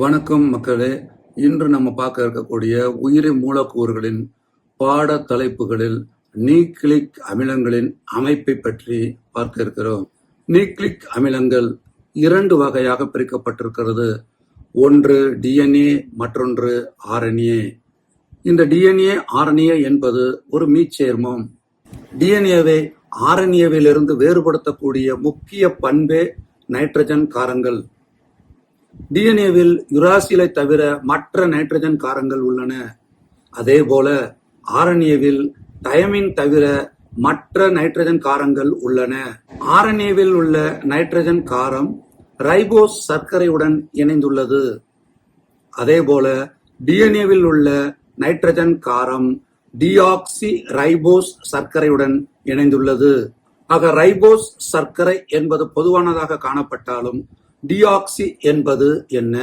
வணக்கம் மக்களே. இன்று நம்ம பார்க்க இருக்கக்கூடிய உயிரி மூலக்கூறுகளின் பாட தலைப்புகளில் நியூக்ளிக் அமிலங்களின் அமைப்பை பற்றி பார்க்க இருக்கிறோம். நியூக்ளிக் அமிலங்கள் இரண்டு வகையாக பிரிக்கப்பட்டிருக்கிறது. ஒன்று டிஎன்ஏ மற்றொன்று ஆர்என்ஏ இந்த டிஎன்ஏ ஆர்என்ஏ என்பது ஒரு மீச்சேர்மம். டிஎன்ஏவை ஆர்என்ஏவிலிருந்து வேறுபடுத்தக்கூடிய முக்கிய பண்பே நைட்ரஜன் காரங்கள். டிஎன்ஏவில் யுராசிலை தவிர மற்ற நைட்ரஜன் காரங்கள் உள்ளன. அதே போல ஆர்என்ஏவில் தயமின் தவிர மற்ற நைட்ரஜன் காரங்கள் உள்ளன. ஆர்என்ஏவில் உள்ள நைட்ரஜன் காரம் ரைபோஸ் சர்க்கரையுடன் இணைந்துள்ளது. அதேபோல டிஎன்ஏவில் உள்ள நைட்ரஜன் காரம் டிஆக்சி ரைபோஸ் சர்க்கரையுடன் இணைந்துள்ளது. ஆக ரைபோஸ் சர்க்கரை என்பது பொதுவானதாக காணப்பட்டாலும் டியாக்சி என்பது என்ன?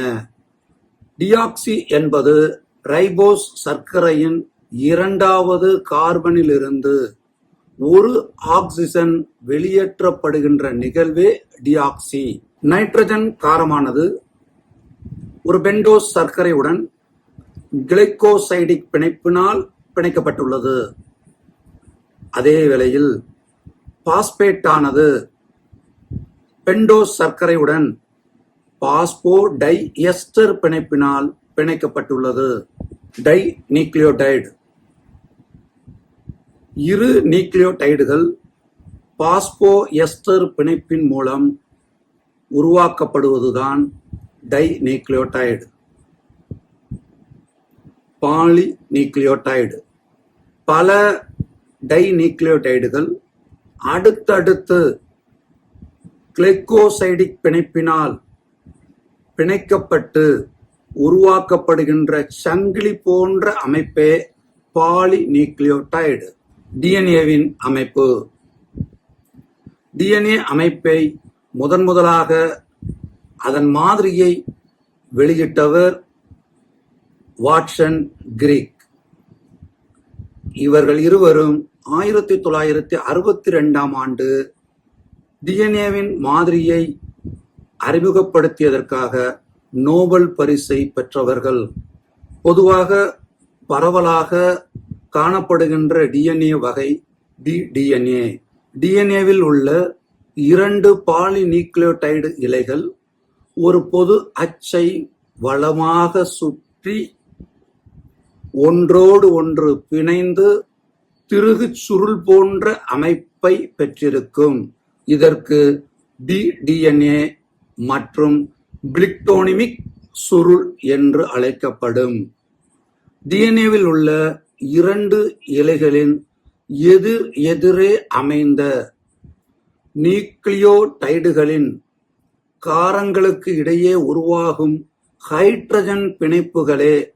டியாக்சி என்பது ரைபோஸ் சர்க்கரையின் இரண்டாவது கார்பனிலிருந்து ஒரு ஆக்சிஜன் வெளியேற்றப்படுகின்ற நிகழ்வே டியாக்சி நைட்ரஜன் காரமானது ஒரு பெண்டோஸ் சர்க்கரையுடன் கிளைகோசைடிக் பிணைப்பினால் பிணைக்கப்பட்டுள்ளது. அதே வேளையில் பாஸ்பேட்டானது பெண்டோஸ் சர்க்கரையுடன் பாஸ்போடை எஸ்டர் பிணைப்பினால் பிணைக்கப்பட்டுள்ளது. டை நியூக்ளியோடைடு இரு நியூக்ளியோடைடுகள் பாஸ்போ எஸ்டர் பிணைப்பின் மூலம் உருவாக்கப்படுவதுதான் டை நியூக்ளியோடைடு பாலி நியூக்ளியோடைடு பல டை நியூக்ளியோடைடுகள் அடுத்தடுத்து கிளைக்கோசைடிக் பிணைப்பினால் பிணைக்கப்பட்டு உருவாக்கப்படுகின்ற சங்கிலி போன்ற அமைப்பே பாலி நியூக்ளியோடைடு டிஎன்ஏவின் அமைப்பு. டிஎன்ஏ அமைப்பை முதன் முதலாக அதன் மாதிரியை வெளியிட்டவர் வாட்சன் கிரீக். இவர்கள் இருவரும் ஆயிரத்தி தொள்ளாயிரத்தி அறுபத்தி ரெண்டாம் ஆண்டு டிஎன்ஏவின் மாதிரியை அறிமுகப்படுத்தியதற்காக நோபல் பரிசை பெற்றவர்கள் பொதுவாக பரவலாக காணப்படுகின்ற டிஎன்ஏ வகை டி டிஎன்ஏ டிஎன்ஏவில் உள்ள இரண்டு பாலிநியூக்ளியோடைடு இலைகள் ஒரு பொது அச்சை வளமாக சுற்றி ஒன்றோடு ஒன்று பிணைந்து திருகு சுருள் போன்ற அமைப்பை பெற்றிருக்கும். இதற்கு டி டிஎன்ஏ மற்றும் பிளிக்டோனிமிக் சுருள் என்று அழைக்கப்படும். டிஎன்ஏவில் உள்ள இரண்டு இலைகளின் எதிர் எதிரே அமைந்த நியூக்ளியோடைடுகளின் காரங்களுக்கு இடையே உருவாகும் ஹைட்ரஜன் பிணைப்புகளே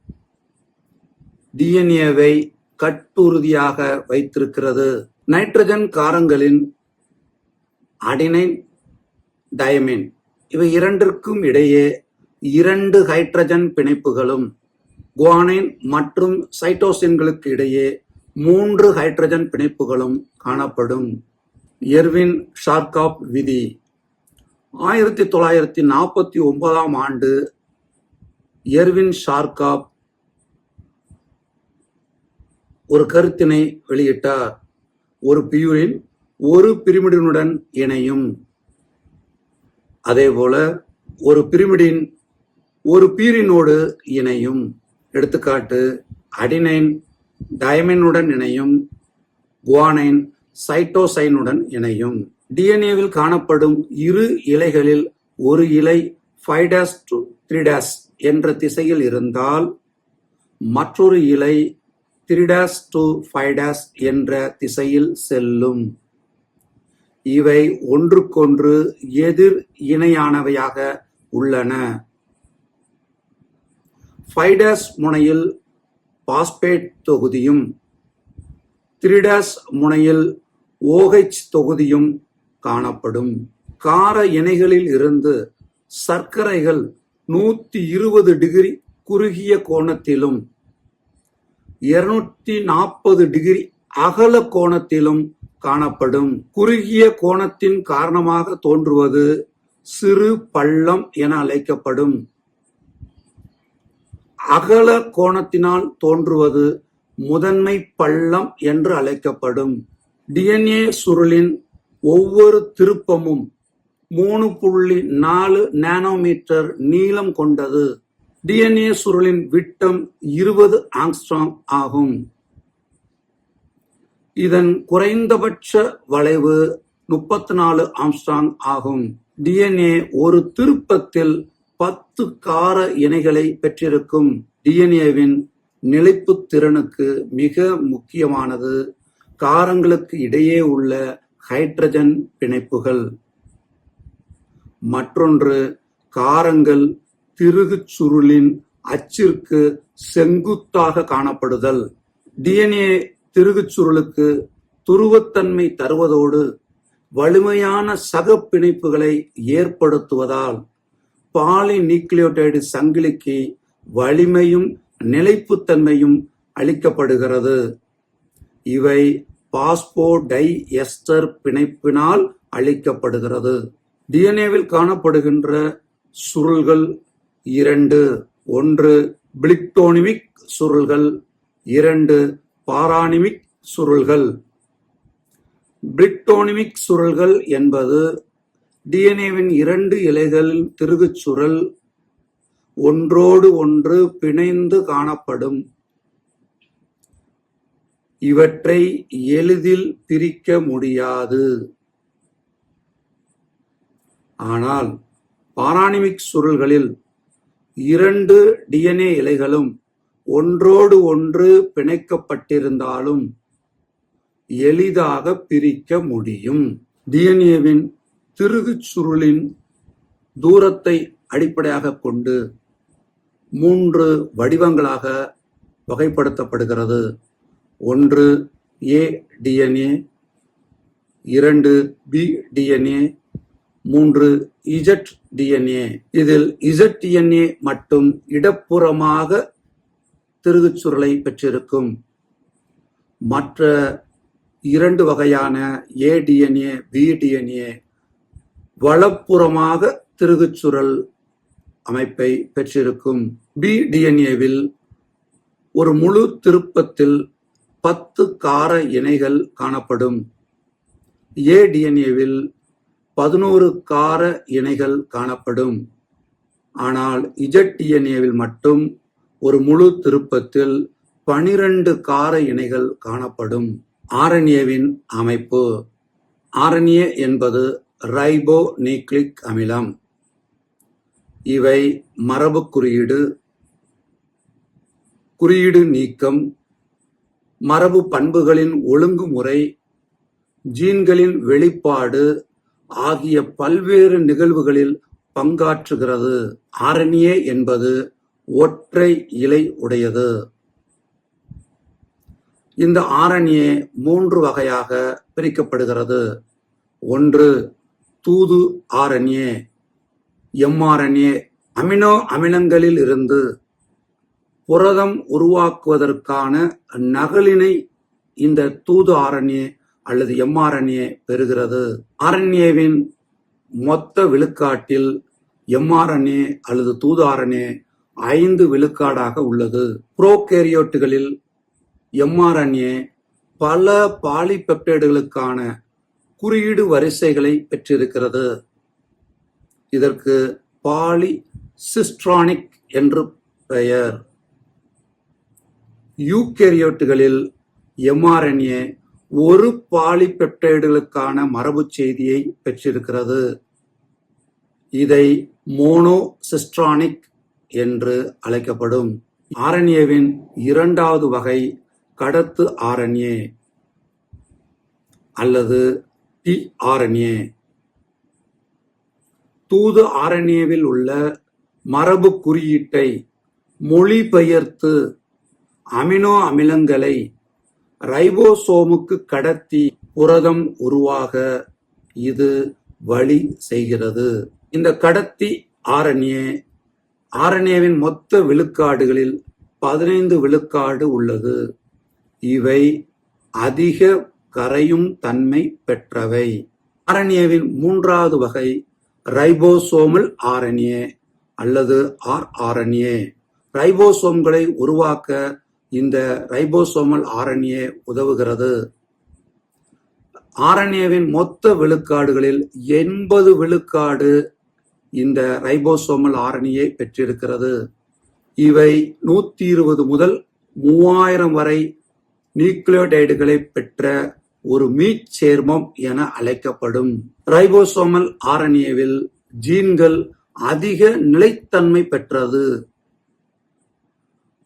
டிஎன்ஏவை கட்டுறுதியாக வைத்திருக்கிறது. நைட்ரஜன் காரங்களின் அடினைன் டயமின் இவை இரண்டிற்கும் இடையே இரண்டு ஹைட்ரஜன் பிணைப்புகளும் குவானைன் மற்றும் சைட்டோசின்களுக்கு இடையே மூன்று ஹைட்ரஜன் பிணைப்புகளும் காணப்படும். எர்வின் ஷார்காப் விதி. ஆயிரத்தி தொள்ளாயிரத்தி நாற்பத்தி ஒன்பதாம் ஆண்டு எர்வின் ஷார்காப் ஒரு கருத்தினை வெளியிட்டார். ஒரு பியூரின் ஒரு பிரிமிடினுடன் இணையும். அதேபோல ஒரு பிரிமிடின் ஒரு பீரினோடு இணையும். எடுத்துக்காட்டு அடினைன் டயமினுடன் இணையும். குவானைன் சைட்டோசைனுடன் இணையும். டிஎன்ஏவில் காணப்படும் இரு இலைகளில் ஒரு இலை ஃபைடாஸ் டு த்ரிடாஸ் என்ற திசையில் இருந்தால் மற்றொரு இலை த்ரிடாஸ் டு ஃபைடாஸ் என்ற திசையில் செல்லும். இவை ஒன்றுக்கொன்று எதிர் இணையானவையாக உள்ளன. ஃபைடஸ் முனையில் பாஸ்பேட் தொகுதியும் த்ரிடாஸ் முனையில் ஓஹெச் தொகுதியும் காணப்படும். கார இணைகளில் இருந்து சர்க்கரைகள் நூத்தி இருபது டிகிரி குறுகிய கோணத்திலும் இருநூத்தி நாற்பது டிகிரி அகல கோணத்திலும் காணப்படும். குறுகிய கோணத்தின் காரணமாக தோன்றுவது சிறு பள்ளம் என அழைக்கப்படும். அகல கோணத்தினால் தோன்றுவது முதன்மை பள்ளம் என்று அழைக்கப்படும். டிஎன்ஏ சுருளின் ஒவ்வொரு திருப்பமும் மூணு புள்ளி நாலு நானோமீட்டர் நீளம் கொண்டது. டிஎன்ஏ சுருளின் விட்டம் இருபது ஆங்ஸ்ட்ராங் ஆகும். இதன் குறைந்தபட்ச வளைவு முப்பத்தி நாலு ஆம்ஸ்டாங் ஆகும் டிஎன்ஏ ஒரு திருப்பத்தில் பத்து கார இணைகளை பெற்றிருக்கும். டிஎன்ஏவின் நிலைப்பு திறனுக்கு மிக முக்கியமானது. காரங்களுக்கு இடையே உள்ள ஹைட்ரஜன் பிணைப்புகள். மற்றொன்று காரங்கள் திருகு சுருளின் அச்சிற்கு செங்குத்தாக காணப்படுதல். டிஎன்ஏ திருகுச் சுருளுக்கு துருவத்தன்மை தருவதோடு வலிமையான சக பிணைப்புகளை ஏற்படுத்துவதால் பாலிநியூக்ளியோடைடு சங்கிலிக்கு வலிமையும் நிலைப்புத்தன்மையும் அளிக்கப்படுகிறது. இவை பாஸ்போடை எஸ்டர் பிணைப்பினால் அளிக்கப்படுகிறது. டிஎன்ஏவில் காணப்படுகின்ற சுருள்கள் இரண்டு. ஒன்று பிளிக்டோனிமிக் சுருள்கள் இரண்டு. பாராணிமிக் சுருள்கள். பிரிட்டோனிமிக் சுருள்கள் என்பது டிஎன்ஏவின் இரண்டு இலைகளின் திருகுச் சுருள் ஒன்றோடு ஒன்று பிணைந்து காணப்படும். இவற்றை எளிதில் பிரிக்க முடியாது. ஆனால் பாராணிமிக் சுருள்களில் இரண்டு டிஎன்ஏ இலைகளும் ஒன்றோடு ஒன்று பிணைக்கப்பட்டிருந்தாலும் எளிதாக பிரிக்க முடியும். டிஎன்ஏவின் திருகுச் சுருளின் தூரத்தை அடிப்படையாக கொண்டு மூன்று வடிவங்களாக வகைப்படுத்தப்படுகிறது. ஒன்று ஏ டிஎன்ஏ இரண்டு பி டிஎன்ஏ மூன்று இஜட் டிஎன்ஏ. இதில் இசட் டிஎன்ஏ மட்டும் இடப்புறமாக திருகுச் சுருளை பெற்றிருக்கும். மற்ற இரண்டு வகையான ஏ டிஎன்ஏ பி டிஎன்ஏ வலப்புறமாக திருகுச் அமைப்பை பெற்றிருக்கும். பி டிஎன்ஏவில் ஒரு முழு திருப்பத்தில் பத்து கார இணைகள் காணப்படும். ஏ டிஎன்ஏவில் பதினோரு கார இணைகள் காணப்படும். ஆனால் இஜட் டிஎன்ஏவில் மட்டும் ஒரு முழு திருப்பத்தில் பனிரெண்டு கார இணைகள் காணப்படும். ஆரண்யவின் அமைப்பு. ஆரண்ய என்பது ரைபோ நியூக்ளிக் அமிலம். இவை மரபு குறியீடு. குறியீடு நீக்கம். மரபு பண்புகளின் ஒழுங்குமுறை. ஜீன்களின் வெளிப்பாடு ஆகிய பல்வேறு நிகழ்வுகளில் பங்காற்றுகிறது. ஆரண்யே என்பது ஒற்றை இலை உடையது. இந்த ஆரண்யே மூன்று வகையாக பிரிக்கப்படுகிறது. ஒன்று தூது ஆரண்யே. எம்ஆர்என்ஏ அமினோ அமிலங்களில் இருந்து புரதம் உருவாக்குவதற்கான நகலினை இந்த தூது ஆரண்யே அல்லது எம்ஆர்என்ஏ பெறுகிறது. ஆரண்யேவின் மொத்த விழுக்காட்டில் எம்ஆர்என்ஏ அல்லது தூது ஆரண்யே ஐந்து விழுக்காடாக உள்ளது. புரோகேரியோட்டுகளில் எம்ஆர்என்ஏ பல பாலிபெப்டைடுகளுக்கான குறியீடு வரிசைகளை பெற்றிருக்கிறது. இதற்கு பாலி சிஸ்ட்ரானிக் என்று பெயர். யூகேரியோட்டுகளில் எம்ஆர்என்ஏ ஒரு பாலிபெப்டைடுகளுக்கான மரபு செய்தியை பெற்றிருக்கிறது. இதை மோனோசிஸ்ட்ரானிக் என்று அழைக்கப்படும் ஆரண்யவின் இரண்டாவது வகை கடத்து ஆரண்யே அல்லது டி ஆரண்யே. தூது ஆரண்யவில் உள்ள மரபு குறியீட்டை மொழிபெயர்த்து அமினோ அமிலங்களை ரைபோசோமுக்கு கடத்தி புரதம் உருவாக இது வழி செய்கிறது. இந்த கடத்தி ஆரண்யே ஆரண்யவின் மொத்த விழுக்காடுகளில் பதினைந்து விழுக்காடு உள்ளது. இவை அதிக கரையும் தன்மை பெற்றவை. ஆரண்யவின் மூன்றாவது வகை ரைபோசோமல் ஆரண்யே அல்லது ஆர் ஆரண்யே. ரைபோசோம்களை உருவாக்க இந்த ரைபோசோமல் ஆரண்யே உதவுகிறது. ஆரண்யவின் மொத்த விழுக்காடுகளில் எண்பது விழுக்காடு இந்த ரைபோசோமல் ஆரணியை பெற்றிருக்கிறது. இவை நூத்தி இருபது முதல் மூவாயிரம் வரை நியூக்ளியோடைடுகளை பெற்ற ஒரு மீச் சேர்மம் என அழைக்கப்படும். ரைபோசோமல் ஆரணியவில் ஜீன்கள் அதிக நிலைத்தன்மை பெற்றது.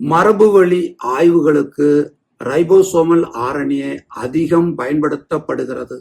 மரபுவழி ஆய்வுகளுக்கு ரைபோசோமல் ஆரணியை அதிகம் பயன்படுத்தப்படுகிறது.